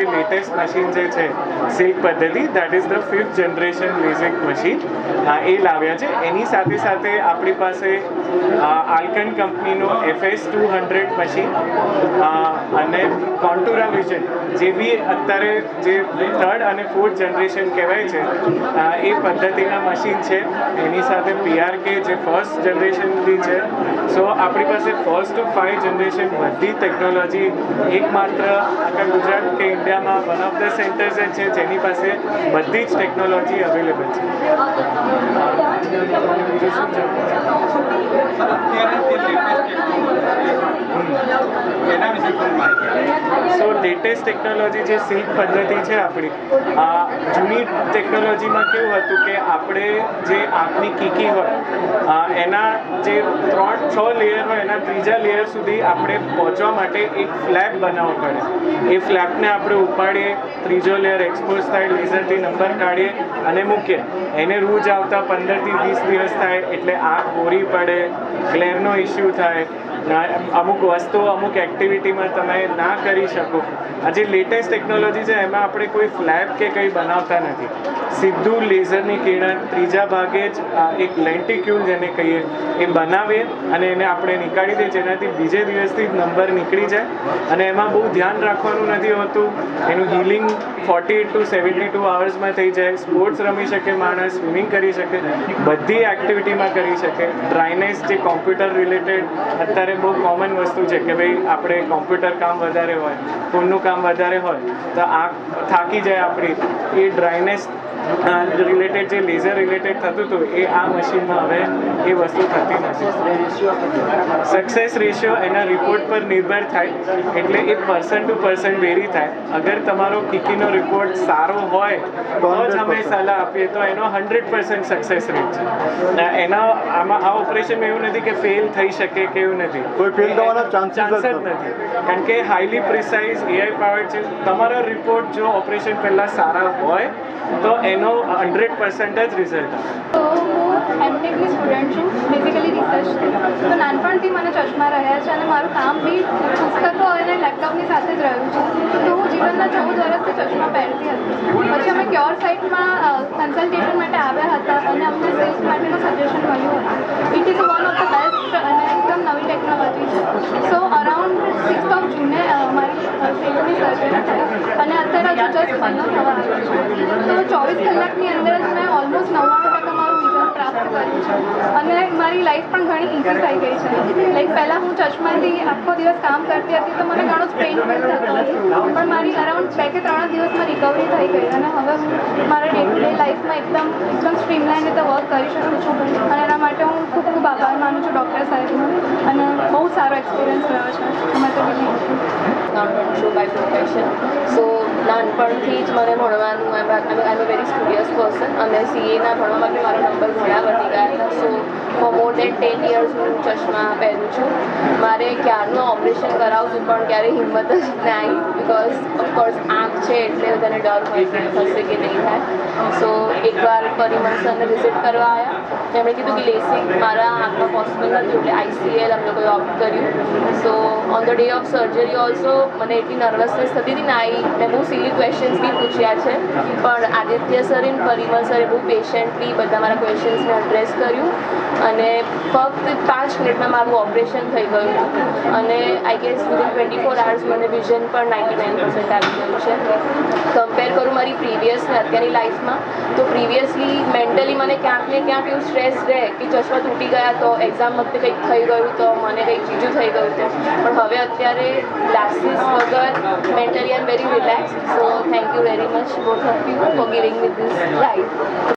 Latest machine જે છે silk પદ્ધતિ that is the fifth generation LASIK machine એ લાવ્યા છે. એની સાથે સાથે આપણી પાસે આલ્કન કંપનીનું એફએસ ટુ હંડ્રેડ મશીન અને કોન્ટુરા વિઝન જે બી અત્યારે જે થર્ડ અને ફોર્થ જનરેશન કહેવાય છે એ પદ્ધતિના મશીન છે. એની સાથે પીઆરકે જે ફર્સ્ટ જનરેશનથી છે. સો આપણી પાસે ફર્સ્ટ ટુ ફાઇવ જનરેશન બધી ટેકનોલોજી એકમાત્ર આખા ગુજરાત કે ઇન્ડિયામાં વન ઓફ ધ સેન્ટર્સ છે જેની પાસે બધી જ ટેકનોલોજી અવેલેબલ છે છે? એના. સો લેટેસ્ટ ટેકનોલોજી જે સિલ્ક પદ્ધતિ છે આપણી, આ જૂની ટેકનોલોજીમાં કેવું હતું કે આપણે જે આંખની કીકી હોય એના જે ત્રણ, છ લેયર હોય, એના ત્રીજા લેયર સુધી આપણે પહોંચવા માટે એક ફ્લેપ બનાવવો પડે એ ફ્લેપને આપણે ઉપાડીએ, ત્રીજો લેયર એક્સપોઝ થાય લેઝરથી નંબર કાઢીએ અને મૂકીએ એને રૂજ આવતા પંદરથી વીસ દિવસ થાય, એટલે આંખ બોરી પડે ગ્લેરનો ઇસ્યુ થાય અમુક વસ્તુઓ, અમુક એક્ટિવિટીમાં તમે ના કરી શકો. આ જે લેટેસ્ટ ટેકનોલોજી છે, એમાં આપણે કોઈ ફ્લેપ કે કંઈ બનાવતા નથી. સીધું લેઝરની કિરણ ત્રીજા ભાગે જ એક લેન્ટિક્યુલ જેને કહીએ, એ બનાવીએ અને એને આપણે નીકાળી દઈએ, જેનાથી બીજે દિવસથી નંબર નીકળી જાય. અને એમાં બહુ ધ્યાન રાખવાનું નથી હોતું. એનું healing forty two seventy two આવર્સમાં થઈ જાય. સ્પોર્ટ્સ રમી શકે માણસ સ્વિમિંગ કરી શકે, બધી એક્ટિવિટીમાં કરી શકે. ડ્રાયનેસ જે કોમ્પ્યુટર રિલેટેડ અત્યારે બહુ કોમન વસ્તુ છે કે ભાઈ આપણે કોમ્પ્યુટર કામ વધારે હોય ફોનનું કામ વધારે હોય, તો આંખ થાકી જાય આપણી, એ ડ્રાયનેસ રિલેટેડ જે લેઝર રિલેટેડ થતું હતું એ આ મશીનમાં હવે એ વસ્તુ થતી નથી. સક્સેસ રેશિયો એના રિપોર્ટ પર નિર્ભર થાય એટલે એ પર્સન ટુ પર્સન વેરી થાય. અગર તમારો કિકીનો રિપોર્ટ સારો હોય તો જ અમે સલાહ આપીએ તો એનો હંડ્રેડ પર્સન્ટ સક્સેસ રેટ છે. એના આમાં આ ઓપરેશનમાં એવું નથી કે ફેલ થઈ શકે કે એવું નથી. કોઈ ફેલ થવાના ચાન્સીસ જ નથી. કારણ કે હાઈલી પ્રિસાઇઝ એઆઈ પાવર છે. તમારા રિપોર્ટ જો ઓપરેશન પહેલાં સારા હોય તો એનો હંડ્રેડ પર્સન્ટ જ રિઝલ્ટ તો હું એમટેકની સ્ટુડન્ટ છું બેઝિકલી રિસર્ચ તો નાનપણથી મને ચશ્મા રહ્યા છે અને મારું કામ બી પુસ્તકો અને લેપટોપની સાથે જ રહ્યું છે. તો હું જીવનના ચૌદ વર્ષથી ચશ્મા પહેરતી હતી. પછી અમે ક્યોર સાઇટમાં કન્સલ્ટેશન માટે આવ્યા હતા અને અમને સેલ્સ માટેનું સજેશન મળ્યું હતું. It is one of the best અને એકદમ નવી ટેકનોલોજી છે સો અરાઉન્ડ સિક્સ ઓફ જૂને અ, મારી સિલ્કની સર્જરી થઈ અને હજુ થવા તો ચોવીસ કલાકની અંદર જ મેં ઓલમોસ્ટ નવ્વાણું ટકા મારું વિઝન પ્રાપ્ત કર્યું છે. અને મારી લાઈફ પણ ઘણી ઇઝી થઈ ગઈ છે. લાઈક પહેલાં હું ચશ્માથી આખો દિવસ કામ કરતી હતી તો મને ઘણો જ પણ થતો હતો. પણ મારી અરાઉન્ડ બે કે ત્રણ દિવસમાં રિકવરી થઈ ગઈ અને હવે હું મારા ડે ટુ ડે લાઈફમાં એકદમ એકદમ સ્ટ્રીમલાઈન રીતે વર્ક કરી શકું છું. અને એના માટે હું ખૂબ ખૂબ આભાર માનું છું ડૉક્ટર સાહેબનો. અને બહુ સારો એક્સપિરિયન્સ રહ્યો છે. અમે તો બીજું એકાઉન્ટન્ટ છું બાય પ્રોફેશન સો નાનપણથી જ મને ભણવાનું I am a very studious person અને સીએના ભણવામાં બી મારો નંબર ઘણા વધી ગયા હતા. So for more than ten years હું ચશ્મા પહેરું છું. મારે ક્યારનું ઓપરેશન કરાવતું પણ ક્યારે હિંમત જ ના આવી બિકોઝ ઓફકોર્સ આંખ છે એટલે બધાને ડર હોય થશે કે નહીં થાય. સો એકવાર પરિમલ સરને વિઝિટ કરવા આવ્યા એમણે કીધું કે લેસિક મારા આંખમાં પોસિબલ નથી, એટલે આઈસીએલ અમે લોકોએ ઓપ્ટ કર્યું. So on the day of surgery also મને એટલી નર્વસનેસ થતી હતી ને આઈ મેં બહુ સિલી ક્વેશ્ચન્સ બી પૂછ્યા છે. આદિત્ય સર ઇન પરિમલ સરે બહુ પેશન્ટલી બધા મારા ક્વેશ્ચન્સને એડ્રેસ કર્યું અને ફક્ત પાંચ મિનિટમાં મારું ઓપરેશન થઈ ગયું અને I guess within twenty four hours મને વિઝન પણ નાઇન્ટી નાઇન પર્સન્ટ આવી ગયું છે. કમ્પેર કરું મારી પ્રીવિયસ અત્યારની લાઈફમાં તો પ્રીવિયસલી મેન્ટલી મને ક્યાંક ને ક્યાંક એવું સ્ટ્રેસ રહે કે ચશ્મા તૂટી ગયા તો એક્ઝામ વખતે કંઈક થઈ ગયું તો મને કંઈક બીજું થઈ ગયું તો. પણ હવે અત્યારે ગ્લાસીસ વગર mentally I am very relax so thank you very much both of you for giving me this life